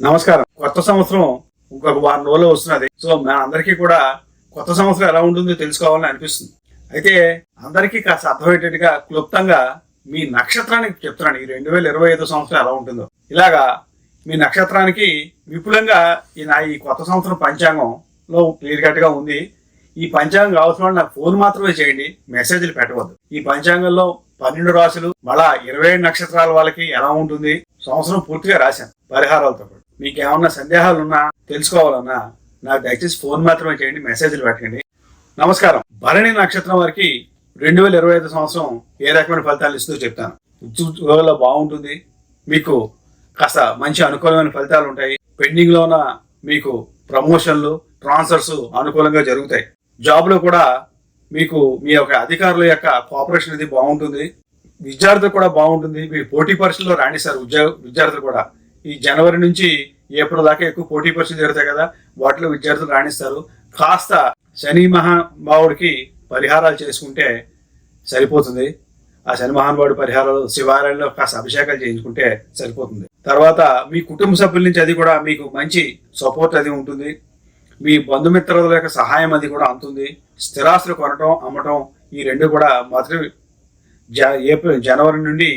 నమస్కారం. కొత్త సంవత్సరం ఇంకొక వారం రోజులు వస్తున్నది. సో మన అందరికీ కూడా కొత్త సంవత్సరం ఎలా ఉంటుందో తెలుసుకోవాలని అనిపిస్తుంది. అయితే అందరికీ కాస్త అర్థమయ్యేటట్టుగా క్లుప్తంగా మీ నక్షత్రానికి చెప్తున్నాను. ఈ రెండు వేల ఇరవై ఐదు సంవత్సరం ఎలా ఉంటుందో. ఇలాగా మీ నక్షత్రానికి విపులంగా ఈ నా ఈ కొత్త సంవత్సరం పంచాంగంలో క్లియర్ కట్గా ఉంది. ఈ పంచాంగం కావాల్సిన వాళ్ళు నాకు ఫోన్ మాత్రమే చేయండి. మెసేజ్లు పెట్టవద్దు. ఈ పంచాంగంలో పన్నెండు రాశులు మళ్ళా ఇరవై ఏడు నక్షత్రాల వాళ్ళకి ఎలా ఉంటుంది? సంవత్సరం పూర్తిగా రాశాను. పరిహారాలతో పాటు. మీకు ఏమన్నా సందేహాలు ఉన్నా తెలుసుకోవాలన్నా నాకు దయచేసి ఫోన్ మాత్రమే చేయండి మెసేజ్లు పెట్టండి. నమస్కారం. భరణి నక్షత్రం వారికి రెండు వేల ఇరవై ఐదు సంవత్సరం ఏ రకమైన ఫలితాలు ఇస్తుందో చెప్తాను. ఉద్యోగంలో బాగుంటుంది. మీకు కాస్త మంచి అనుకూలమైన ఫలితాలు ఉంటాయి. పెండింగ్లో ఉన్న మీకు ప్రమోషన్లు ట్రాన్స్ఫర్స్ అనుకూలంగా జరుగుతాయి. జాబ్లో కూడా మీకు మీ యొక్క అధికారుల యొక్క కోఆపరేషన్ అనేది బాగుంటుంది. విద్యార్థులు కూడా బాగుంటుంది. మీరు పోటీ పరీక్షల్లో రాణిస్తారు. ఉద్యోగ విద్యార్థులు కూడా. ఈ జనవరి నుంచి ఏప్రిల్ దాకా ఎక్కువ పోటీ పరీక్షలు జరుగుతాయి కదా వాటిలో విద్యార్థులు రాణిస్తారు. కాస్త శని మహానుభావుడికి పరిహారాలు చేసుకుంటే సరిపోతుంది. ఆ శని మహానుభావుడి పరిహారాలు శివాలయంలో కాస్త అభిషేకాలు చేయించుకుంటే సరిపోతుంది. తర్వాత మీ కుటుంబ సభ్యుల నుంచి అది కూడా మీకు మంచి సపోర్ట్ అది ఉంటుంది. మీ బంధుమిత్రుల యొక్క సహాయం అది కూడా అందుతుంది. స్థిరాస్తులు కొనటం అమ్మటం ఈ రెండు కూడా మొదటి జ ఏప్రిల్ జనవరి నుండి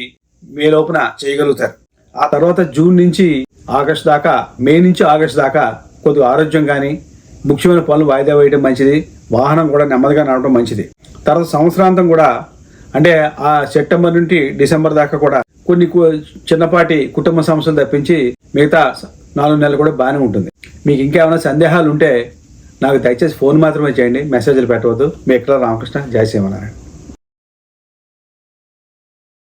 మే లోపున చేయగలుగుతారు. ఆ తర్వాత జూన్ నుంచి ఆగస్ట్ దాకా మే నుంచి ఆగస్ట్ దాకా కొద్దిగా ఆరోగ్యం కానీ ముఖ్యమైన పనులు వాయిదా వేయడం మంచిది వాహనం కూడా నెమ్మదిగా నడవడం మంచిది. తర్వాత సంవత్సరాంతం కూడా అంటే ఆ సెప్టెంబర్ నుండి డిసెంబర్ దాకా కూడా కొన్ని చిన్నపాటి కుటుంబ సమస్యలు తప్పించి మిగతా నాలుగు నెలలు కూడా బాగానే ఉంటుంది. మీకు ఇంకేమైనా సందేహాలు ఉంటే నాకు దయచేసి ఫోన్ మాత్రమే చేయండి మెసేజ్లు పెట్టవద్దు. మీ ఎక్కడ రామకృష్ణ జయ శ్రీమనారాయణ